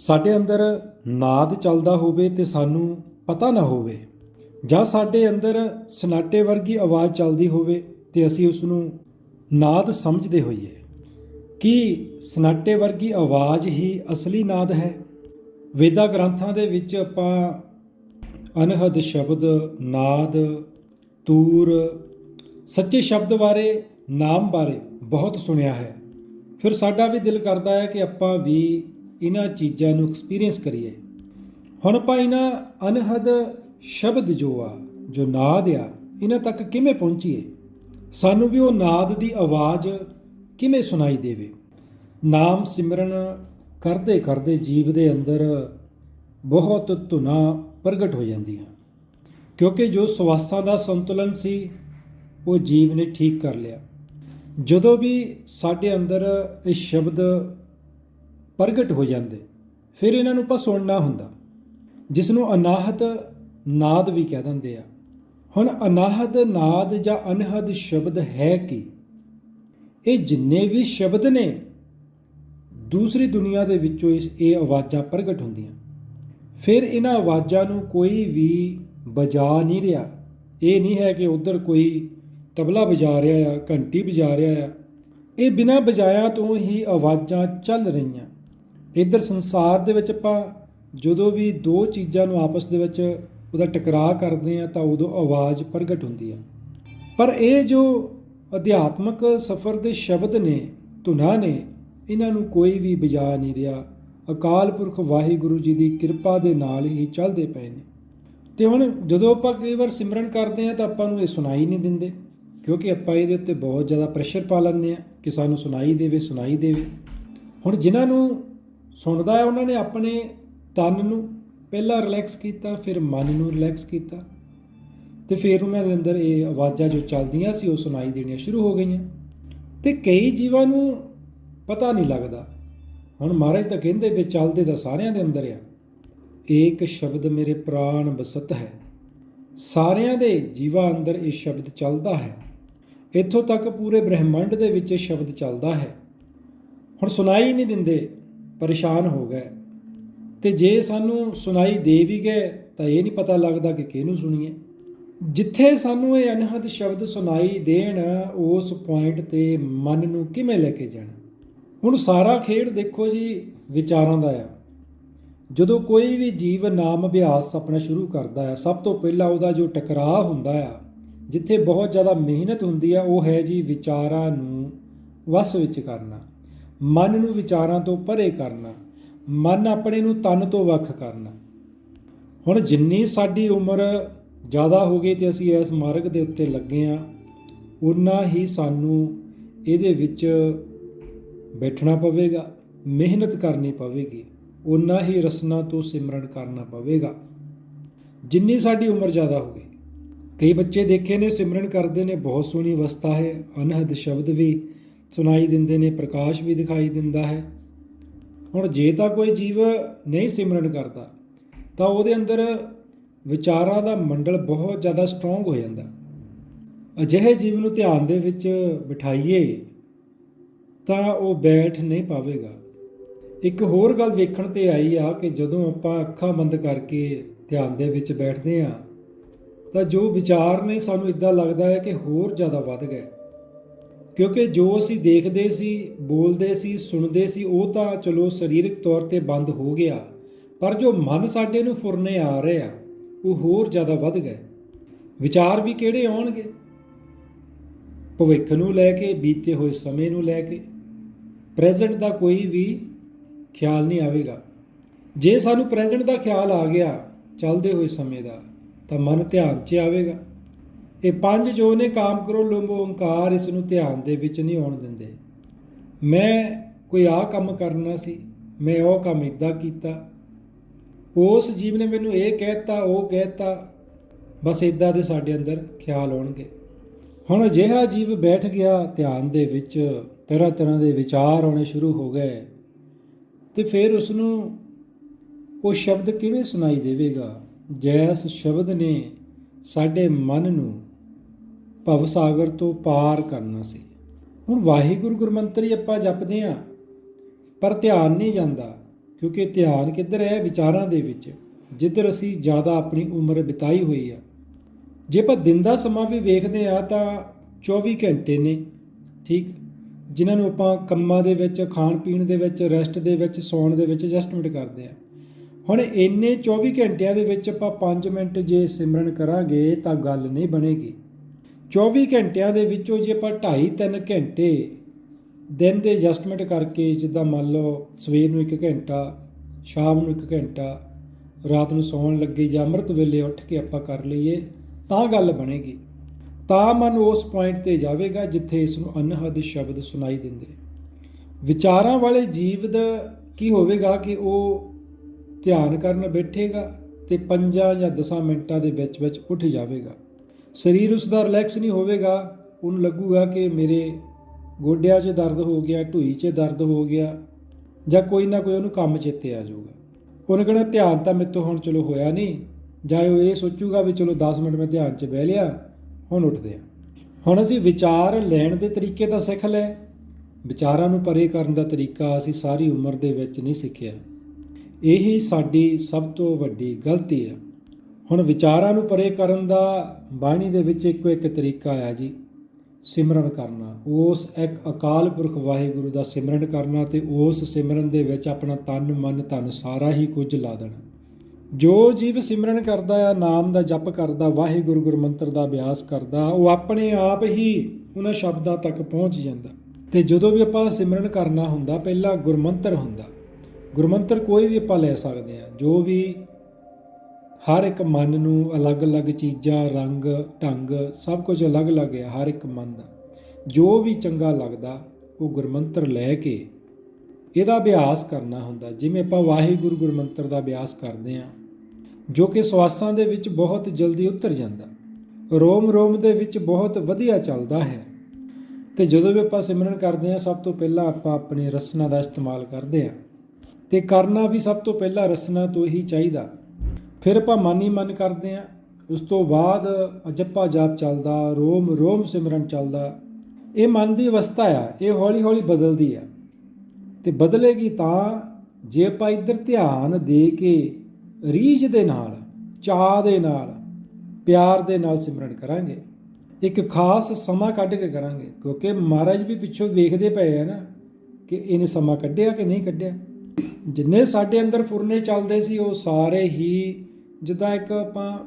ਸਾਡੇ ਅੰਦਰ ਨਾਦ ਚੱਲਦਾ ਹੋਵੇ ਤੇ ਸਾਨੂੰ ਪਤਾ ਨਾ ਹੋਵੇ, ਜਾਂ ਸਾਡੇ ਅੰਦਰ ਸਨਾਟੇ ਵਰਗੀ ਆਵਾਜ਼ ਚੱਲਦੀ ਹੋਵੇ ਤੇ ਅਸੀਂ ਉਸ ਨੂੰ ਨਾਦ ਸਮਝਦੇ ਹੋਈਏ। ਕੀ ਸਨਾਟੇ ਵਰਗੀ ਆਵਾਜ਼ ਹੀ ਅਸਲੀ ਨਾਦ ਹੈ? ਵੇਦਾ ਗ੍ਰੰਥਾਂ ਦੇ ਵਿੱਚ ਆਪਾਂ ਅਨਹਦ ਸ਼ਬਦ, ਨਾਦ, ਤੂਰ, ਸੱਚੇ ਸ਼ਬਦ ਬਾਰੇ, ਨਾਮ ਬਾਰੇ ਬਹੁਤ ਸੁਣਿਆ ਹੈ। ਫਿਰ ਸਾਡਾ ਵੀ ਦਿਲ ਕਰਦਾ ਹੈ ਕਿ ਆਪਾਂ ਵੀ ਇਹਨਾਂ ਚੀਜ਼ਾਂ ਨੂੰ ਐਕਸਪੀਰੀਅੰਸ ਕਰੀਏ। ਹੁਣ ਆਪਾਂ ਇਹਨਾਂ ਅਨਹਦ ਸ਼ਬਦ ਜੋ ਆ, ਜੋ ਨਾਦ ਆ, ਇਹਨਾਂ ਤੱਕ ਕਿਵੇਂ ਪਹੁੰਚੀਏ? ਸਾਨੂੰ ਵੀ ਉਹ ਨਾਦ ਦੀ ਆਵਾਜ਼ ਕਿਵੇਂ ਸੁਣਾਈ ਦੇਵੇ? ਨਾਮ ਸਿਮਰਨ ਕਰਦੇ ਕਰਦੇ ਜੀਵ ਦੇ ਅੰਦਰ ਬਹੁਤ ਧੁਨਾ ਪ੍ਰਗਟ ਹੋ ਜਾਂਦੀਆਂ। ਕਿਉਂਕਿ ਜੋ ਸਵਾਸਾਂ ਦਾ ਸੰਤੁਲਨ ਸੀ, ਉਹ ਜੀਵ ਨੇ ਠੀਕ ਕਰ ਲਿਆ। ਜਦੋਂ ਵੀ ਸਾਡੇ ਅੰਦਰ ਇਹ ਸ਼ਬਦ ਪ੍ਰਗਟ ਹੋ ਜਾਂਦੇ। ਫਿਰ ਇਹਨਾਂ ਨੂੰ ਆਪਾਂ ਸੁਣਨਾ ਹੁੰਦਾ ਜਿਸ ਨੂੰ ਅਨਾਹਤ ਨਾਦ ਵੀ ਕਹਿ ਦਿੰਦੇ ਆ। ਹੁਣ ਅਨਾਹਤ ਨਾਦ ਜਾਂ ਅਨਹਦ ਸ਼ਬਦ ਹੈ ਕੀ? ਇਹ ਜਿੰਨੇ ਵੀ ਸ਼ਬਦ ਨੇ, ਦੂਸਰੀ ਦੁਨੀਆ ਦੇ ਵਿੱਚੋਂ ਇਸ ਇਹ ਆਵਾਜ਼ਾਂ ਪ੍ਰਗਟ ਹੁੰਦੀਆਂ। ਫਿਰ ਇਹਨਾਂ ਆਵਾਜ਼ਾਂ ਨੂੰ ਕੋਈ ਵੀ ਬਜਾ ਨਹੀਂ ਰਿਹਾ। ਇਹ ਨਹੀਂ ਹੈ ਕਿ ਉਧਰ ਕੋਈ ਤਬਲਾ ਵਜਾ ਰਿਹਾ ਆ, ਘੰਟੀ ਵਜਾ ਰਿਹਾ ਆ। ਇਹ ਬਿਨਾਂ ਵਜਾਇਆ ਤੋਂ ਹੀ ਆਵਾਜ਼ਾਂ ਚੱਲ ਰਹੀਆਂ। ਇੱਧਰ ਸੰਸਾਰ ਦੇ ਵਿੱਚ ਆਪਾਂ ਜਦੋਂ ਵੀ ਦੋ ਚੀਜ਼ਾਂ ਨੂੰ ਆਪਸ ਦੇ ਵਿੱਚ ਉਹਦਾ ਟਕਰਾਅ ਕਰਦੇ ਆ ਤਾਂ ਉਦੋਂ ਆਵਾਜ਼ ਪ੍ਰਗਟ ਹੁੰਦੀ ਆ। ਪਰ ਇਹ ਜੋ ਅਧਿਆਤਮਕ ਸਫ਼ਰ ਦੇ ਸ਼ਬਦ ਨੇ, ਧੁਨਾ ਨੇ, ਇਹਨਾਂ ਨੂੰ ਕੋਈ ਵੀ ਵਜਾ ਨਹੀਂ ਰਿਹਾ। ਅਕਾਲ ਪੁਰਖ ਵਾਹਿਗੁਰੂ ਜੀ ਦੀ ਕਿਰਪਾ ਦੇ ਨਾਲ ਹੀ ਚੱਲਦੇ ਪਏ ਨੇ। ਤੇ ਹੁਣ ਜਦੋਂ ਆਪਾਂ ਕਈ ਵਾਰ ਸਿਮਰਨ ਕਰਦੇ ਆ ਤਾਂ ਆਪਾਂ ਨੂੰ ਇਹ ਸੁਣਾਈ ਨਹੀਂ ਦਿੰਦੇ, ਕਿਉਂਕਿ ਆਪਾਂ ਇਹਦੇ ਉੱਤੇ ਬਹੁਤ ਜ਼ਿਆਦਾ ਪ੍ਰੈਸ਼ਰ ਪਾ ਲੈਂਦੇ ਆ ਕਿ ਸਾਨੂੰ ਸੁਣਾਈ ਦੇਵੇ ਸੁਣਾਈ ਦੇਵੇ। ਹੁਣ ਜਿਨ੍ਹਾਂ ਨੂੰ ਸੁਣਦਾ ਹੈ ਉਹਨਾਂ ਨੇ ਆਪਣੇ ਤਨ ਨੂੰ, ਪਹਿਲਾਂ ਰਿਲੈਕਸ ਕੀਤਾ, ਫਿਰ ਮਨ ਨੂੰ ਰਿਲੈਕਸ ਕੀਤਾ ਤੇ ਫਿਰ ਉਹਨਾਂ ਦੇ ਅੰਦਰ ਇਹ ਆਵਾਜ਼ਾਂ ਜੋ ਚੱਲਦੀਆਂ ਸੀ, ਉਹ ਸੁਣਾਈ ਦੇਣੀਆਂ ਸ਼ੁਰੂ ਹੋ ਗਈਆਂ। ਤੇ ਕਈ ਜੀਵਾਂ ਨੂੰ ਪਤਾ ਨਹੀਂ ਲੱਗਦਾ। ਹੁਣ ਮਹਾਰਾਜ ਤਾਂ ਕਹਿੰਦੇ ਵੀ ਚੱਲਦੇ ਤਾਂ ਸਾਰਿਆਂ ਦੇ ਅੰਦਰ ਆ। ਇੱਕ ਸ਼ਬਦ ਮੇਰੇ ਪ੍ਰਾਣ ਬਸਤ ਹੈ। ਸਾਰਿਆਂ ਦੇ ਜੀਵਾਂ ਅੰਦਰ ਇਹ ਸ਼ਬਦ ਚੱਲਦਾ ਹੈ। ਇੱਥੋਂ ਤੱਕ ਪੂਰੇ ਬ੍ਰਹਿਮੰਡ ਦੇ ਵਿੱਚ ਇਹ ਸ਼ਬਦ ਚੱਲਦਾ ਹੈ। ਹੁਣ ਸੁਣਾਈ ਨਹੀਂ ਦਿੰਦੇ। ਪਰੇਸ਼ਾਨ ਹੋ ਗਏ। ਤੇ ਜੇ ਸਾਨੂੰ ਸੁਣਾਈ ਦੇ ਵੀ ਗਏ, ਤਾਂ ਇਹ ਨਹੀਂ ਪਤਾ ਲੱਗਦਾ ਕਿ ਕਿਹਨੂੰ ਸੁਣੀਏ। ਜਿੱਥੇ ਸਾਨੂੰ ਇਹ ਅਨਹਦ ਸ਼ਬਦ ਸੁਣਾਈ ਦੇਣ, ਉਸ ਪੁਆਇੰਟ ਤੇ ਮਨ ਨੂੰ ਕਿਵੇਂ ਲੈ ਕੇ ਜਾਣਾ? ਹੁਣ ਸਾਰਾ ਖੇਡ ਦੇਖੋ ਜੀ, ਵਿਚਾਰਾਂ ਦਾ ਆ। ਜਦੋਂ ਕੋਈ ਵੀ ਜੀਵ ਨਾਮ ਅਭਿਆਸ ਆਪਣਾ ਸ਼ੁਰੂ ਕਰਦਾ ਹੈ ਸਭ ਤੋਂ ਪਹਿਲਾਂ ਉਹਦਾ ਜੋ ਟਕਰਾਅ ਹੁੰਦਾ ਆ, ਜਿੱਥੇ ਬਹੁਤ ਜ਼ਿਆਦਾ ਮਿਹਨਤ ਹੁੰਦੀ ਆ, ਉਹ ਹੈ ਜੀ ਵਿਚਾਰਾਂ ਨੂੰ ਵਸ ਵਿੱਚ ਕਰਨਾ। ਮਨ ਨੂੰ ਵਿਚਾਰਾਂ ਤੋਂ ਪਰੇ ਕਰਨਾ, ਮਨ ਆਪਣੇ ਨੂੰ ਤਨ ਤੋਂ ਵੱਖ ਕਰਨਾ। ਹੁਣ ਜਿੰਨੀ ਸਾਡੀ ਉਮਰ ਜ਼ਿਆਦਾ ਹੋ ਗਈ ਤੇ ਅਸੀਂ ਇਸ ਮਾਰਗ ਦੇ ਉੱਤੇ ਲੱਗੇ ਆ ਉਨਾ ਹੀ ਸਾਨੂੰ ਇਹਦੇ ਵਿੱਚ ਬੈਠਣਾ ਪਵੇਗਾ, ਮਿਹਨਤ ਕਰਨੀ ਪਵੇਗੀ ਉਨਾ ਹੀ ਰਸਨਾ ਤੋਂ ਸਿਮਰਨ ਕਰਨਾ ਪਵੇਗਾ। ਜਿੰਨੀ ਸਾਡੀ ਉਮਰ ਜ਼ਿਆਦਾ ਹੋ ਗਈ, ਕਈ ਬੱਚੇ ਦੇਖੇ ਨੇ ਸਿਮਰਨ ਕਰਦੇ ਨੇ, ਬਹੁਤ ਸੋਹਣੀ ਅਵਸਥਾ ਹੈ, ਅਨਹਦ ਸ਼ਬਦ ਵੀ ਸੁਣਾਈ ਦਿੰਦੇ ਨੇ, ਪ੍ਰਕਾਸ਼ ਵੀ ਦਿਖਾਈ ਦਿੰਦਾ ਹੈ। ਹੁਣ ਜੇ ਤਾਂ ਕੋਈ ਜੀਵ ਨਹੀਂ ਸਿਮਰਨ ਕਰਦਾ, ਤਾਂ ਉਹਦੇ ਅੰਦਰ ਵਿਚਾਰਾਂ ਦਾ ਮੰਡਲ ਬਹੁਤ ਜ਼ਿਆਦਾ ਸਟਰੋਂਗ ਹੋ ਜਾਂਦਾ। ਅਜਿਹੇ ਜੀਵ ਨੂੰ ਧਿਆਨ ਦੇ ਵਿੱਚ ਬਿਠਾਈਏ, ਤਾਂ ਉਹ ਬੈਠ ਨਹੀਂ ਪਾਵੇਗਾ। ਇੱਕ ਹੋਰ ਗੱਲ ਵੇਖਣ ਤੇ ਆਈ ਆ ਕਿ ਜਦੋਂ ਆਪਾਂ ਅੱਖਾਂ ਬੰਦ ਕਰਕੇ ਧਿਆਨ ਦੇ ਵਿੱਚ ਬੈਠਦੇ ਆ ਤਾਂ ਜੋ ਵਿਚਾਰ ਨੇ ਸਾਨੂੰ ਇਦਾਂ ਲੱਗਦਾ ਹੈ ਕਿ ਹੋਰ ਜ਼ਿਆਦਾ ਵੱਧ ਗਏ। ਕਿਉਂਕਿ ਜੋ ਅਸੀਂ ਦੇਖਦੇ ਸੀ, ਬੋਲਦੇ ਸੀ, ਸੁਣਦੇ ਸੀ, ਉਹ ਤਾਂ ਚਲੋ ਸਰੀਰਕ ਤੌਰ ਤੇ ਬੰਦ ਹੋ ਗਿਆ। ਪਰ ਜੋ ਮਨ ਸਾਡੇ ਨੂੰ ਫੁਰਨੇ ਆ ਰਹੇ ਆ, ਉਹ ਹੋਰ ਜ਼ਿਆਦਾ ਵੱਧ ਗਏ। ਵਿਚਾਰ ਵੀ ਕਿਹੜੇ ਆਉਣਗੇ? ਭਵਿੱਖ ਨੂੰ ਲੈ ਕੇ, ਬੀਤੇ ਹੋਏ ਸਮੇਂ ਨੂੰ ਲੈ ਕੇ। ਪ੍ਰੈਜ਼ੈਂਟ ਦਾ ਕੋਈ ਵੀ ਖਿਆਲ ਨਹੀਂ ਆਵੇਗਾ। ਜੇ ਸਾਨੂੰ ਪ੍ਰੈਜ਼ੈਂਟ ਦਾ ਖਿਆਲ ਆ ਗਿਆ ਚੱਲਦੇ ਹੋਏ ਸਮੇਂ ਦਾ, ਤਾਂ ਮਨ ਧਿਆਨ 'ਚ ਆਵੇਗਾ। ਇਹ ਪੰਜ ਜੋ ਨੇ ਕਾਮ ਕਰੋ ਲੋਭ ਓੰਕਾਰ, ਇਸ ਨੂੰ ਧਿਆਨ ਦੇ ਵਿੱਚ ਨਹੀਂ ਆਉਣ ਦਿੰਦੇ। ਮੈਂ ਕੋਈ ਆ ਕੰਮ ਕਰਨਾ ਸੀ, ਮੈਂ ਉਹ ਕੰਮ ਇਦਾਂ ਕੀਤਾ। ਉਸ ਜੀਵ ਨੇ ਮੈਨੂੰ ਇਹ ਕਹਿਤਾ, ਉਹ ਕਹਿਤਾ, ਬਸ ਇਦਾਂ ਦੇ ਸਾਡੇ ਅੰਦਰ ਖਿਆਲ ਆਉਣਗੇ। ਹੁਣ ਅਜਿਹਾ ਜੀਵ ਬੈਠ ਗਿਆ ਧਿਆਨ ਦੇ ਵਿੱਚ, ਤਰ੍ਹਾਂ ਤਰ੍ਹਾਂ ਦੇ ਵਿਚਾਰ ਆਉਣੇ ਸ਼ੁਰੂ ਹੋ ਗਏ। ਤੇ ਫਿਰ ਉਸ ਨੂੰ ਉਹ ਸ਼ਬਦ ਕਿਵੇਂ ਸੁਣਾਈ ਦੇਵੇਗਾ? ਜੈਸ ਸ਼ਬਦ ਨੇ ਸਾਡੇ ਮਨ ਨੂੰ ਭਵ ਸਾਗਰ ਤੋਂ ਪਾਰ ਕਰਨਾ ਸੀ। ਹੁਣ ਵਾਹਿਗੁਰੂ ਗੁਰਮੰਤਰੀ ਆਪਾਂ ਜਪਦੇ ਆ ਪਰ ਧਿਆਨ ਨਹੀਂ ਜਾਂਦਾ, ਕਿਉਂਕਿ ਧਿਆਨ ਕਿੱਧਰ ਹੈ? ਵਿਚਾਰਾਂ ਦੇ ਵਿੱਚ, ਜਿੱਧਰ ਅਸੀਂ ਜ਼ਿਆਦਾ ਆਪਣੀ ਉਮਰ ਬਿਤਾਈ ਹੋਈ ਆ। ਜੇ ਆਪਾਂ ਦਿਨ ਦਾ ਸਮਾਂ ਵੀ ਵੇਖਦੇ ਆ ਤਾਂ 24 ਘੰਟੇ ਨੇ, ਠੀਕ? ਜਿਨ੍ਹਾਂ ਨੂੰ ਆਪਾਂ ਕੰਮਾਂ ਦੇ ਵਿੱਚ ਖਾਣ ਪੀਣ ਦੇ ਵਿੱਚ ਰੈਸਟ ਦੇ ਵਿੱਚ, ਸੌਣ ਦੇ ਵਿੱਚ ਐਡਜਸਟਮੈਂਟ ਕਰਦੇ ਆ ਹੁਣ ਇੰਨੇ 24 ਘੰਟਿਆਂ ਦੇ ਵਿੱਚ ਆਪਾਂ 5 ਮਿੰਟ ਜੇ ਸਿਮਰਨ ਕਰਾਂਗੇ, ਤਾਂ ਗੱਲ ਨਹੀਂ ਬਣੇਗੀ। 24 ਘੰਟਿਆਂ ਦੇ ਵਿੱਚੋਂ ਜੇ ਆਪਾਂ 2.5 3 ਘੰਟੇ ਦਿਨ ਦੇ ਐਡਜਸਟਮੈਂਟ ਕਰਕੇ ਜਿੱਦਾਂ ਮੰਨ ਲਓ ਸਵੇਰ ਨੂੰ 1 ਘੰਟਾ, ਸ਼ਾਮ ਨੂੰ 1 ਘੰਟਾ, ਰਾਤ ਨੂੰ ਸੌਣ ਲੱਗੇ ਜਾਂ ਅੰਮ੍ਰਿਤ ਵੇਲੇ ਉੱਠ ਕੇ ਆਪਾਂ ਕਰ ਲਈਏ, ਤਾਂ ਗੱਲ ਬਣੇਗੀ। ਤਾਂ ਮਨ ਉਸ ਪੁਆਇੰਟ ਤੇ ਜਾਵੇਗਾ ਜਿੱਥੇ ਇਸ ਨੂੰ ਅਨਹਦ ਸ਼ਬਦ ਸੁਣਾਈ ਦਿੰਦੇ। ਵਿਚਾਰਾਂ ਵਾਲੇ ਜੀਵ ਦਾ ਕੀ ਹੋਵੇਗਾ ਕਿ ਉਹ ਧਿਆਨ ਕਰਨ ਬੈਠੇਗਾ ਤੇ 5 ਜਾਂ 10 ਮਿੰਟਾਂ ਦੇ ਵਿੱਚ ਵਿੱਚ ਉੱਠ ਜਾਵੇਗਾ। ਸਰੀਰ ਉਸ ਦਾ ਰਿਲੈਕਸ ਨਹੀਂ ਹੋਵੇਗਾ ਉਹਨੂੰ ਲੱਗੂਗਾ ਕਿ ਮੇਰੇ ਗੋਡਿਆਂ 'ਚ ਦਰਦ ਹੋ ਗਿਆ, ਢੂਈ 'ਚ ਦਰਦ ਹੋ ਗਿਆ ਜਾਂ ਕੋਈ ਨਾ ਕੋਈ ਉਹਨੂੰ ਕੰਮ ਚੇਤੇ ਆ ਜਾਊਗਾ। ਉਹਨੇ ਕਹਿਣਾ ਧਿਆਨ ਤਾਂ ਮੇਰੇ ਤੋਂ ਹੁਣ ਚਲੋ ਹੋਇਆ ਨਹੀਂ, ਜਾਂ ਉਹ ਇਹ ਸੋਚੂਗਾ ਵੀ ਚਲੋ 10 ਮਿੰਟ ਮੈਂ ਧਿਆਨ 'ਚ ਬਹਿ ਲਿਆ, ਹੁਣ ਉੱਠਦੇ ਆ ਹੁਣ ਅਸੀਂ ਵਿਚਾਰ ਲੈਣ ਦੇ ਤਰੀਕੇ ਤਾਂ ਸਿੱਖ ਲਏ, ਵਿਚਾਰਾਂ ਨੂੰ ਪਰੇ ਕਰਨ ਦਾ ਤਰੀਕਾ ਅਸੀਂ ਸਾਰੀ ਉਮਰ ਦੇ ਵਿੱਚ ਨਹੀਂ ਸਿੱਖਿਆ। ਇਹੀ ਸਾਡੀ ਸਭ ਤੋਂ ਵੱਡੀ ਗਲਤੀ ਹੈ। ਹੁਣ ਵਿਚਾਰਾਂ ਨੂੰ ਪਰੇ ਕਰਨ ਦਾ ਬਾਣੀ ਦੇ ਵਿੱਚ ਇੱਕੋ ਇੱਕ ਤਰੀਕਾ ਆ ਜੀ, ਸਿਮਰਨ ਕਰਨਾ। ਉਸ ਇੱਕ ਅਕਾਲ ਪੁਰਖ ਵਾਹਿਗੁਰੂ ਦਾ ਸਿਮਰਨ ਕਰਨਾ ਤੇ ਉਸ ਸਿਮਰਨ ਦੇ ਵਿੱਚ ਆਪਣਾ ਤਨ, ਮਨ, ਧਨ ਸਾਰਾ ਹੀ ਕੁਝ ਲਾ ਦੇਣਾ। ਜੋ ਜੀਵ ਸਿਮਰਨ ਕਰਦਾ ਆ, ਨਾਮ ਦਾ ਜਪ ਕਰਦਾ, ਵਾਹਿਗੁਰੂ ਗੁਰਮੰਤਰ ਦਾ ਅਭਿਆਸ ਕਰਦਾ, ਉਹ ਆਪਣੇ ਆਪ ਹੀ ਉਹਨਾਂ ਸ਼ਬਦਾਂ ਤੱਕ ਪਹੁੰਚ ਜਾਂਦਾ। ਤੇ ਜਦੋਂ ਵੀ ਆਪਾਂ ਸਿਮਰਨ ਕਰਨਾ ਹੁੰਦਾ, ਪਹਿਲਾਂ ਗੁਰਮੰਤਰ ਹੁੰਦਾ। ਗੁਰਮੰਤਰ ਕੋਈ ਵੀ ਆਪਾਂ ਲੈ ਸਕਦੇ ਆ ਜੋ ਵੀ ਹਰ ਇੱਕ ਮਨ ਨੂੰ ਅਲੱਗ-ਅਲੱਗ ਚੀਜ਼ਾਂ, ਰੰਗ, ਢੰਗ ਸਭ ਕੁਝ ਅਲੱਗ-ਅਲੱਗ ਹੈ, ਹਰ ਇੱਕ ਮਨ ਦਾ। ਜੋ ਵੀ ਚੰਗਾ ਲੱਗਦਾ, ਉਹ ਗੁਰਮੰਤਰ ਲੈ ਕੇ ਇਹਦਾ ਅਭਿਆਸ ਕਰਨਾ ਹੁੰਦਾ। ਜਿਵੇਂ ਆਪਾਂ ਵਾਹਿਗੁਰੂ ਗੁਰਮੰਤਰ ਦਾ ਅਭਿਆਸ ਕਰਦੇ ਆ ਜੋ ਕਿ ਸਵਾਸਾਂ ਦੇ ਵਿੱਚ ਬਹੁਤ ਜਲਦੀ ਉਤਰ ਜਾਂਦਾ। ਰੋਮ ਰੋਮ ਦੇ ਵਿੱਚ ਬਹੁਤ ਵਧੀਆ ਚੱਲਦਾ ਹੈ। ਤੇ ਜਦੋਂ ਵੀ ਆਪਾਂ ਸਿਮਰਨ ਕਰਦੇ ਆ ਸਭ ਤੋਂ ਪਹਿਲਾਂ ਆਪਾਂ ਆਪਣੀ ਰਸਨਾ ਦਾ ਇਸਤੇਮਾਲ ਕਰਦੇ ਆ ਤੇ ਕਰਨਾ ਵੀ ਸਭ ਤੋਂ ਪਹਿਲਾਂ ਰਸਨਾ ਤੋਂ ਹੀ ਚਾਹੀਦਾ। ਫਿਰ ਆਪਾਂ ਮਨ ਹੀ ਮਨ ਕਰਦੇ ਆ ਉਸ ਤੋਂ ਬਾਅਦ ਜਪਾ ਜਾਪ ਚੱਲਦਾ, ਰੋਮ ਰੋਮ ਸਿਮਰਨ ਚੱਲਦਾ। ਇਹ ਮਨ ਦੀ ਅਵਸਥਾ ਆ, ਇਹ ਹੌਲੀ ਹੌਲੀ ਬਦਲਦੀ ਆ। ਤੇ ਬਦਲੇਗੀ ਤਾਂ ਜੇ ਆਪਾਂ ਇੱਧਰ ਧਿਆਨ ਦੇ ਕੇ ਰੀਝ ਦੇ ਨਾਲ, ਚਾਹ ਦੇ ਨਾਲ, ਪਿਆਰ ਦੇ ਨਾਲ ਸਿਮਰਨ ਕਰਾਂਗੇ। ਇੱਕ ਖਾਸ ਸਮਾਂ ਕੱਢ ਕੇ ਕਰਾਂਗੇ, ਕਿਉਂਕਿ ਮਹਾਰਾਜ ਵੀ ਪਿੱਛੋਂ ਵੇਖਦੇ ਪਏ ਆ ਨਾ ਕਿ ਇਹਨੇ ਸਮਾਂ ਕੱਢਿਆ ਕਿ ਨਹੀਂ ਕੱਢਿਆ। ਜਿੰਨੇ ਸਾਡੇ ਅੰਦਰ ਫੁਰਨੇ ਚੱਲਦੇ ਸੀ, ਉਹ ਸਾਰੇ ਹੀ ਜਿੱਦਾਂ ਇੱਕ ਆਪਾਂ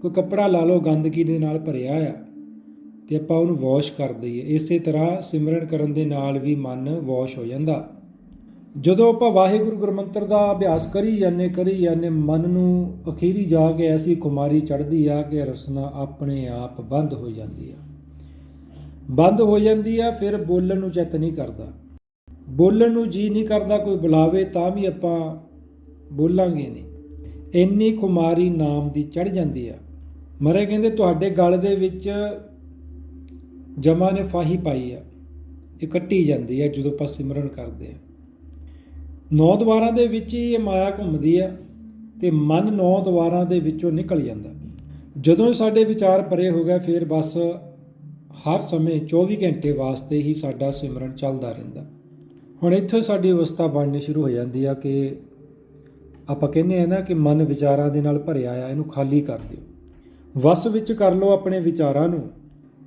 ਕੋਈ ਕੱਪੜਾ ਲਾ ਲਓ ਗੰਦਗੀ ਦੇ ਨਾਲ ਭਰਿਆ ਆ ਤੇ ਆਪਾਂ ਉਹਨੂੰ ਵਾਸ਼ ਕਰ ਦਈਏ, ਇਸੇ ਤਰ੍ਹਾਂ ਸਿਮਰਨ ਕਰਨ ਦੇ ਨਾਲ ਵੀ ਮਨ ਵਾਸ਼ ਹੋ ਜਾਂਦਾ। ਜਦੋਂ ਆਪਾਂ ਵਾਹਿਗੁਰੂ ਗੁਰਮੰਤਰ ਦਾ ਅਭਿਆਸ ਕਰੀ ਜਾਂਦੇ ਕਰੀ ਜਾਂਦੇ, ਮਨ ਨੂੰ ਅਖੀਰੀ ਜਾ ਕੇ ਐਸੀ ਕੁਮਾਰੀ ਚੜ੍ਹਦੀ ਆ ਕਿ ਰਸਨਾ ਆਪਣੇ ਆਪ ਬੰਦ ਹੋ ਜਾਂਦੀ ਆ। ਬੰਦ ਹੋ ਜਾਂਦੀ ਆ, ਫਿਰ ਬੋਲਣ ਨੂੰ ਚਿੱਤ ਨਹੀਂ ਕਰਦਾ। ਬੋਲਣ ਨੂੰ ਜੀ ਨਹੀਂ ਕਰਦਾ, ਕੋਈ ਬੁਲਾਵੇ ਤਾਂ ਵੀ ਆਪਾਂ ਬੋਲਾਂਗੇ ਨਹੀਂ। ਇੰਨੀ ਖੁਮਾਰੀ ਨਾਮ ਦੀ ਚੜ ਜਾਂਦੀ ਆ। ਮਰੇ ਕਹਿੰਦੇ ਤੁਹਾਡੇ ਗਲ ਦੇ ਵਿੱਚ ਜਮਾ ਨੇ ਫਾਹੀ ਪਾਈ ਆ। ਇਹ ਕੱਟੀ ਜਾਂਦੀ ਆ ਜਦੋਂ ਆਪਾਂ ਸਿਮਰਨ ਕਰਦੇ ਆ। ਨੌ ਦਵਾਰਾਂ ਦੇ ਵਿੱਚ ਹੀ ਇਹ ਮਾਇਆ ਘੁੰਮਦੀ ਆ ਤੇ ਮਨ ਨੌ ਦਵਾਰਾਂ ਦੇ ਵਿੱਚੋਂ ਨਿਕਲ ਜਾਂਦਾ। ਜਦੋਂ ਸਾਡੇ ਵਿਚਾਰ ਪਰੇ ਹੋ ਗਏ ਫਿਰ ਬਸ ਹਰ ਸਮੇਂ 24 ਘੰਟੇ ਵਾਸਤੇ ਹੀ ਸਾਡਾ ਸਿਮਰਨ ਚੱਲਦਾ ਰਹਿੰਦਾ। ਹੁਣ ਇੱਥੋਂ ਸਾਡੀ ਅਵਸਥਾ ਬਣਨੀ ਸ਼ੁਰੂ ਹੋ ਜਾਂਦੀ ਆ ਕਿ ਆਪਾਂ ਕਹਿੰਦੇ ਆ ਨਾ ਕਿ ਮਨ ਵਿਚਾਰਾਂ ਦੇ ਨਾਲ ਭਰਿਆ ਆ, ਇਹਨੂੰ ਖਾਲੀ ਕਰ ਦਿਓ। ਵਸ ਵਿੱਚ ਕਰ ਲਓ ਆਪਣੇ ਵਿਚਾਰਾਂ ਨੂੰ।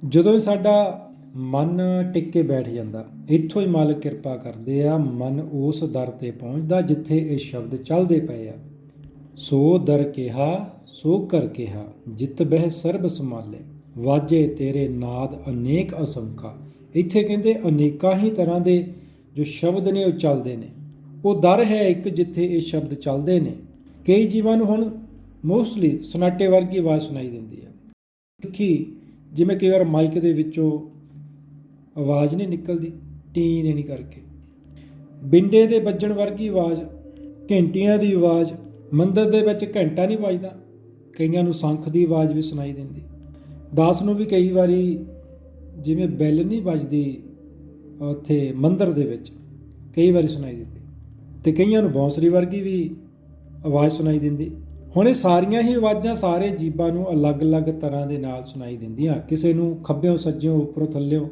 ਜਦੋਂ ਹੀ ਸਾਡਾ ਮਨ ਟਿਕ ਕੇ ਬੈਠ ਜਾਂਦਾ, ਇੱਥੋਂ ਹੀ ਮਾਲਕ ਕਿਰਪਾ ਕਰਦੇ ਆ, ਮਨ ਉਸ ਦਰ ਤੇ ਪਹੁੰਚਦਾ ਜਿੱਥੇ ਇਹ ਸ਼ਬਦ ਚੱਲਦੇ ਪਏ ਆ। ਸੋ ਦਰ ਕਿਹਾ, ਸੋ ਕਰ ਕਿਹਾ, ਜਿਤ ਬਹਿ ਸਰਬ ਸਮਾਲੇ ਵਾਜੇ ਤੇਰੇ ਨਾਦ ਅਨੇਕ ਅਸੰਖਾ। ਇੱਥੇ ਕਹਿੰਦੇ ਅਨੇਕਾਂ ਹੀ ਤਰ੍ਹਾਂ ਦੇ ਜੋ ਸ਼ਬਦ ਨੇ ਉਹ ਚੱਲਦੇ ਨੇ। ਉਹ ਦਰ ਹੈ ਇੱਕ ਜਿੱਥੇ ਇਹ ਸ਼ਬਦ ਚੱਲਦੇ ਨੇ। ਕਈ ਜੀਵਾਂ ਨੂੰ ਹੁਣ ਮੋਸਟਲੀ ਸਨਾਟੇ ਵਰਗੀ ਆਵਾਜ਼ ਸੁਣਾਈ ਦਿੰਦੀ ਹੈ। ਕਿ ਜਿਵੇਂ ਕਈ ਵਾਰ ਮਾਈਕ ਦੇ ਵਿੱਚੋਂ ਆਵਾਜ਼ ਨਹੀਂ ਨਿਕਲਦੀ ਟੀ ਦੇਣੀ ਕਰਕੇ। ਬਿੰਡੇ ਦੇ ਵੱਜਣ ਵਰਗੀ ਆਵਾਜ਼, ਘੰਟੀਆਂ ਦੀ ਆਵਾਜ਼, ਮੰਦਰ ਦੇ ਵਿੱਚ ਘੰਟਾ ਨਹੀਂ ਵੱਜਦਾ, ਕਈਆਂ ਨੂੰ ਸ਼ੰਖ ਦੀ ਆਵਾਜ਼ ਵੀ ਸੁਣਾਈ ਦਿੰਦੀ। ਦਾਸ ਨੂੰ ਵੀ ਕਈ ਵਾਰੀ ਜਿਵੇਂ ਬੈਲ ਨਹੀਂ ਵੱਜਦੀ, ਉੱਥੇ ਮੰਦਰ ਦੇ ਵਿੱਚ ਕਈ ਵਾਰੀ ਸੁਣਾਈ ਦਿੰਦੀ। ਤੇ ਕਈਆਂ ਨੂੰ ਬੌਂਸਰੀ ਵਰਗੀ ਵੀ ਆਵਾਜ਼ ਸੁਣਾਈ ਦਿੰਦੀ। ਹੁਣ ਇਹ ਸਾਰੀਆਂ ਹੀ ਆਵਾਜ਼ਾਂ ਸਾਰੇ ਜੀਬਾਂ ਨੂੰ ਅਲੱਗ-ਅਲੱਗ ਤਰ੍ਹਾਂ ਦੇ ਨਾਲ ਸੁਣਾਈ ਦਿੰਦੀਆਂ। ਕਿਸੇ ਨੂੰ ਖੱਬਿਓਂ, ਸੱਜਿਓਂ, ਉੱਪਰੋਂ, ਥੱਲਿਓਂ,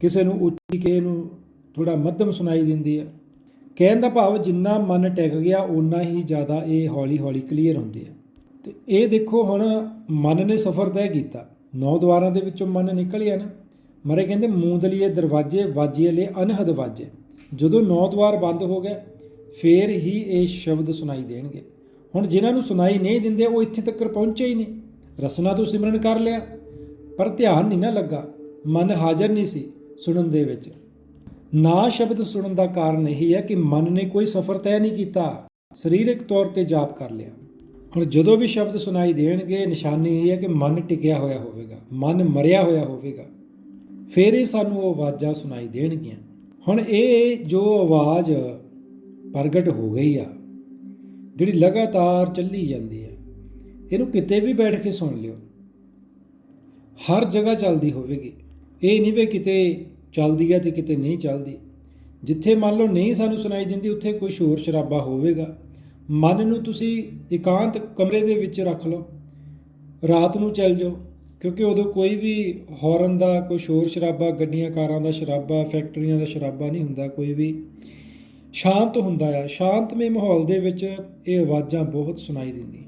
ਕਿਸੇ ਨੂੰ ਉੱਚੀ, ਕਿਸੇ ਨੂੰ ਥੋੜਾ ਮੱਧਮ ਸੁਣਾਈ ਦਿੰਦੀ ਆ ਕਹਿਣ ਦਾ ਭਾਵ ਜਿੰਨਾ ਮਨ ਟਿਕ ਗਿਆ ਉਨਾ ਹੀ ਜ਼ਿਆਦਾ ਇਹ ਹੌਲੀ ਹੌਲੀ ਕਲੀਅਰ ਹੁੰਦੇ ਆ ਤੇ ਇਹ ਦੇਖੋ ਹੁਣ ਮਨ ਨੇ ਸਫ਼ਰ ਤੈਅ ਕੀਤਾ। ਨੌ ਦੁਆਰਾਂ ਦੇ ਵਿੱਚੋਂ ਮਨ ਨਿਕਲਿਆ ਨਾ। ਮਰੇ ਕਹਿੰਦੇ, ਮੂੰਦਲੀਏ ਦਰਵਾਜ਼ੇ, ਵਾਜੀਏ ਲਈ ਅਨਹਦ ਵਾਜੇ। ਜਦੋਂ ਨੌ ਦੁਆਰ ਬੰਦ ਹੋ ਗਏ ਫੇਰ ਹੀ ਇਹ ਸ਼ਬਦ ਸੁਣਾਈ ਦੇਣਗੇ। ਹੁਣ ਜਿਨ੍ਹਾਂ ਨੂੰ ਸੁਣਾਈ ਨਹੀਂ ਦਿੰਦੇ, ਉਹ ਇੱਥੇ ਤੱਕ ਪਹੁੰਚੇ ਹੀ ਨਹੀਂ। ਰਸਨਾ ਤੋਂ ਸਿਮਰਨ ਕਰ ਲਿਆ। ਪਰ ਧਿਆਨ ਨਹੀਂ ਨਾ ਲੱਗਾ। ਮਨ ਹਾਜ਼ਰ ਨਹੀਂ ਸੀ ਸੁਣਨ ਦੇ ਵਿੱਚ। ਨਾ ਸ਼ਬਦ ਸੁਣਨ ਦਾ ਕਾਰਨ ਇਹ ਹੈ ਕਿ ਮਨ ਨੇ ਕੋਈ ਸਫ਼ਰ ਤੈਅ ਨਹੀਂ ਕੀਤਾ। ਸਰੀਰਕ ਤੌਰ ਤੇ ਜਾਪ ਕਰ ਲਿਆ। ਹੁਣ ਜਦੋਂ ਵੀ ਸ਼ਬਦ ਸੁਣਾਈ ਦੇਣਗੇ, ਨਿਸ਼ਾਨੀ ਇਹ ਹੈ ਕਿ ਮਨ ਟਿਕਿਆ ਹੋਇਆ ਹੋਵੇਗਾ। ਮਨ ਮਰਿਆ ਹੋਇਆ ਹੋਵੇਗਾ। ਫਿਰ ਇਹ ਸਾਨੂੰ ਉਹ ਆਵਾਜ਼ਾਂ ਸੁਣਾਈ ਦੇਣਗੀਆਂ। ਹੁਣ ਇਹ ਜੋ ਆਵਾਜ਼ ਪ੍ਰਗਟ ਹੋ ਗਈ ਆ। ਜਿਹੜੀ ਲਗਾਤਾਰ ਚੱਲੀ ਜਾਂਦੀ ਹੈ ਇਹਨੂੰ ਕਿਤੇ ਵੀ ਬੈਠ ਕੇ ਸੁਣ ਲਿਓ। ਹਰ ਜਗ੍ਹਾ ਚੱਲਦੀ ਹੋਵੇਗੀ। ਇਹ ਨਹੀਂ ਵੀ ਕਿਤੇ ਚੱਲਦੀ ਹੈ ਤੇ ਕਿਤੇ ਨਹੀਂ ਚੱਲਦੀ। ਜਿੱਥੇ ਮੰਨ ਲਓ ਨਹੀਂ ਸਾਨੂੰ ਸੁਣਾਈ ਦਿੰਦੀ, ਉੱਥੇ ਕੋਈ ਸ਼ੋਰ ਸ਼ਰਾਬਾ ਹੋਵੇਗਾ। ਮਨ ਨੂੰ ਤੁਸੀਂ ਇਕਾਂਤ ਕਮਰੇ ਦੇ ਵਿੱਚ ਰੱਖ ਲਓ। ਰਾਤ ਨੂੰ ਚੱਲ ਜਾਓ, ਕਿਉਂਕਿ ਉਦੋਂ ਕੋਈ ਵੀ ਹੌਰਨ ਦਾ, ਕੋਈ ਸ਼ੋਰ ਸ਼ਰਾਬਾ, ਗੱਡੀਆਂ, ਕਾਰਾਂ ਦਾ ਸ਼ਰਾਬਾ ਫੈਕਟਰੀਆਂ ਦਾ ਸ਼ਰਾਬਾ ਨਹੀਂ ਹੁੰਦਾ ਕੋਈ ਵੀ। ਸ਼ਾਂਤ ਹੁੰਦਾ ਆ, ਸ਼ਾਂਤਮਈ ਮਾਹੌਲ ਦੇ ਵਿੱਚ ਇਹ ਆਵਾਜ਼ਾਂ ਬਹੁਤ ਸੁਣਾਈ ਦਿੰਦੀਆਂ।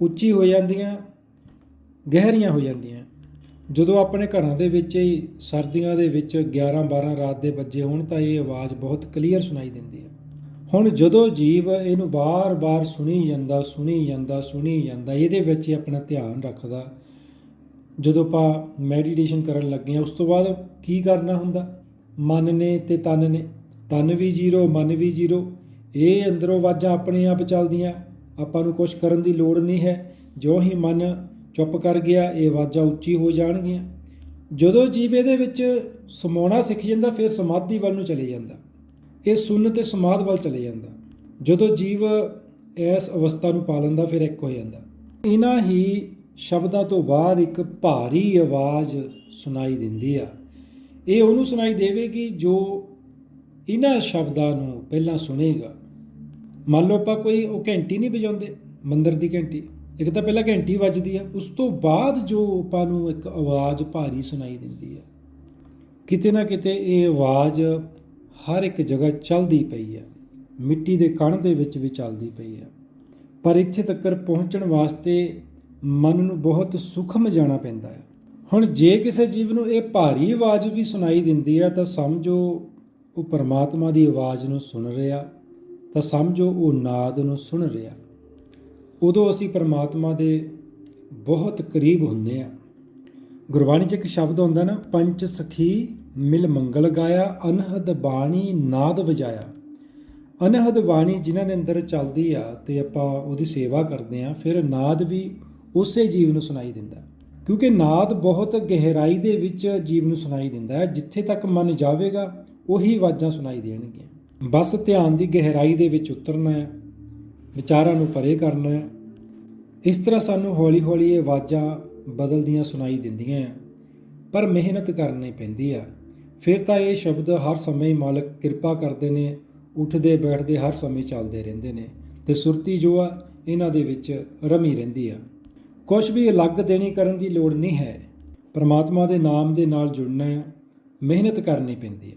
ਉੱਚੀ ਹੋ ਜਾਂਦੀਆਂ, ਗਹਿਰੀਆਂ ਹੋ ਜਾਂਦੀਆਂ। ਜਦੋਂ ਆਪਣੇ ਘਰਾਂ ਦੇ ਵਿੱਚ ਹੀ ਸਰਦੀਆਂ ਦੇ ਵਿੱਚ 11 12 ਰਾਤ ਦੇ ਵੱਜੇ ਹੋਣ ਤਾਂ ਇਹ ਆਵਾਜ਼ ਬਹੁਤ ਕਲੀਅਰ ਸੁਣਾਈ ਦਿੰਦੀ ਹੈ ਹੁਣ ਜਦੋਂ ਜੀਵ ਇਹਨੂੰ ਬਾਰ-ਬਾਰ ਸੁਣੀ ਜਾਂਦਾ ਸੁਣੀ ਜਾਂਦਾ ਸੁਣੀ ਜਾਂਦਾ, ਇਹਦੇ ਵਿੱਚ ਹੀ ਆਪਣਾ ਧਿਆਨ ਰੱਖਦਾ। ਜਦੋਂ ਆਪਾਂ ਮੈਡੀਟੇਸ਼ਨ ਕਰਨ ਲੱਗੇ ਹਾਂ ਉਸ ਤੋਂ ਬਾਅਦ ਕੀ ਕਰਨਾ ਹੁੰਦਾ? ਮਨ ਨੇ ਤੇ ਤਨ ਨੇ ਤਨ ਵੀ ਜ਼ੀਰੋ, ਮਨ ਵੀ ਜ਼ੀਰੋ। ਇਹ ਅੰਦਰੋਂ ਆਵਾਜ਼ਾਂ ਆਪਣੇ ਆਪ ਚੱਲਦੀਆਂ। ਆਪਾਂ ਨੂੰ ਕੁਝ ਕਰਨ ਦੀ ਲੋੜ ਨਹੀਂ ਹੈ। ਜੋ ਹੀ ਮਨ ਚੁੱਪ ਕਰ ਗਿਆ, ਇਹ ਆਵਾਜ਼ਾਂ ਉੱਚੀ ਹੋ ਜਾਣਗੀਆਂ। ਜਦੋਂ ਜੀਵ ਇਹਦੇ ਵਿੱਚ ਸਮਾਉਣਾ ਸਿੱਖ ਜਾਂਦਾ, ਫਿਰ ਸਮਾਧੀ ਵੱਲ ਨੂੰ ਚਲੇ ਜਾਂਦਾ। ਇਹ ਸੁੰਨ ਤੇ ਸਮਾਧ ਵੱਲ ਚਲੇ ਜਾਂਦਾ। ਜਦੋਂ ਜੀਵ ਇਸ ਅਵਸਥਾ ਨੂੰ ਪਾ ਲੈਂਦਾ, ਫਿਰ ਇੱਕ ਹੋ ਜਾਂਦਾ। ਇਹਨਾਂ ਹੀ ਸ਼ਬਦਾਂ ਤੋਂ ਬਾਅਦ ਇੱਕ ਭਾਰੀ ਆਵਾਜ਼ ਸੁਣਾਈ ਦਿੰਦੀ ਆ। ਇਹ ਉਹਨੂੰ ਸੁਣਾਈ ਦੇਵੇਗੀ ਜੋ ਇਹਨਾਂ ਸ਼ਬਦਾਂ ਨੂੰ ਪਹਿਲਾਂ ਸੁਣੇਗਾ। ਮੰਨ ਲਓ ਆਪਾਂ ਕੋਈ ਉਹ ਘੰਟੀ ਨਹੀਂ ਵਜਾਉਂਦੇ, ਮੰਦਰ ਦੀ ਘੰਟੀ। ਇੱਕ ਤਾਂ ਪਹਿਲਾਂ ਘੰਟੀ ਵੱਜਦੀ ਆ, ਉਸ ਤੋਂ ਬਾਅਦ ਜੋ ਆਪਾਂ ਨੂੰ ਇੱਕ ਆਵਾਜ਼ ਭਾਰੀ ਸੁਣਾਈ ਦਿੰਦੀ ਆ। ਕਿਤੇ ਨਾ ਕਿਤੇ ਇਹ ਆਵਾਜ਼ ਹਰ ਇੱਕ ਜਗ੍ਹਾ ਚੱਲਦੀ ਪਈ ਆ। ਮਿੱਟੀ ਦੇ ਕਣ ਦੇ ਵਿੱਚ ਵੀ ਚੱਲਦੀ ਪਈ ਆ। ਪਰ ਇੱਥੇ ਤੱਕ ਪਹੁੰਚਣ ਵਾਸਤੇ ਮਨ ਨੂੰ ਬਹੁਤ ਸੁਖਮ ਜਾਣਾ ਪੈਂਦਾ ਹੈ ਹੁਣ ਜੇ ਕਿਸੇ ਜੀਵ ਨੂੰ ਇਹ ਭਾਰੀ ਆਵਾਜ਼ ਵੀ ਸੁਣਾਈ ਦਿੰਦੀ ਆ, ਤਾਂ ਸਮਝੋ ਉਹ ਪਰਮਾਤਮਾ ਦੀ ਆਵਾਜ਼ ਨੂੰ ਸੁਣ ਰਿਹਾ, ਤਾਂ ਸਮਝੋ ਉਹ ਨਾਦ ਨੂੰ ਸੁਣ ਰਿਹਾ। ਉਦੋਂ ਅਸੀਂ ਪਰਮਾਤਮਾ ਦੇ ਬਹੁਤ ਕਰੀਬ ਹੁੰਦੇ ਆ ਗੁਰਬਾਣੀ 'ਚ ਇੱਕ ਸ਼ਬਦ ਹੁੰਦਾ ਨਾ, ਪੰਚ ਸਖੀ ਮਿਲ ਮੰਗਲ ਗਾਇਆ, ਅਨਹਦ ਬਾਣੀ ਨਾਦ ਵਜਾਇਆ। ਅਨਹਦ ਬਾਣੀ ਜਿਨ੍ਹਾਂ ਦੇ ਅੰਦਰ ਚੱਲਦੀ ਆ ਤੇ ਆਪਾਂ ਉਹਦੀ ਸੇਵਾ ਕਰਦੇ ਆ ਫਿਰ ਨਾਦ ਵੀ ਉਸੇ ਜੀਵ ਨੂੰ ਸੁਣਾਈ ਦਿੰਦਾ। ਕਿਉਂਕਿ ਨਾਦ ਬਹੁਤ ਗਹਿਰਾਈ ਦੇ ਵਿੱਚ ਜੀਵ ਨੂੰ ਸੁਣਾਈ ਦਿੰਦਾ ਹੈ, ਜਿੱਥੇ ਤੱਕ ਮਨ ਜਾਵੇਗਾ ਉਹੀ ਆਵਾਜ਼ਾਂ ਸੁਣਾਈ ਦੇਣਗੀਆਂ। ਬਸ ਧਿਆਨ ਦੀ ਗਹਿਰਾਈ ਦੇ ਵਿੱਚ ਉਤਰਨਾ ਹੈ, ਵਿਚਾਰਾਂ ਨੂੰ ਪਰੇ ਕਰਨਾ ਹੈ। ਇਸ ਤਰ੍ਹਾਂ ਸਾਨੂੰ ਹੌਲੀ-ਹੌਲੀ ਇਹ ਆਵਾਜ਼ਾਂ ਬਦਲਦੀਆਂ ਸੁਣਾਈ ਦਿੰਦੀਆਂ ਆ ਪਰ ਮਿਹਨਤ ਕਰਨੀ ਪੈਂਦੀ ਆ ਫਿਰ ਤਾਂ ਇਹ ਸ਼ਬਦ ਹਰ ਸਮੇਂ ਮਾਲਕ ਕਿਰਪਾ ਕਰਦੇ ਨੇ, ਉੱਠਦੇ, ਬੈਠਦੇ, ਹਰ ਸਮੇਂ ਚੱਲਦੇ ਰਹਿੰਦੇ ਨੇ ਤੇ ਸੁਰਤੀ ਜੋ ਆ, ਇਹਨਾਂ ਦੇ ਵਿੱਚ ਰਮੀ ਰਹਿੰਦੀ ਆ। ਕੁਝ ਵੀ ਅਲੱਗ ਦੇਣੀ ਕਰਨ ਦੀ ਲੋੜ ਨਹੀਂ ਹੈ। ਪਰਮਾਤਮਾ ਦੇ ਨਾਮ ਦੇ ਨਾਲ ਜੁੜਨਾ ਹੈ, ਮਿਹਨਤ ਕਰਨੀ ਪੈਂਦੀ ਹੈ।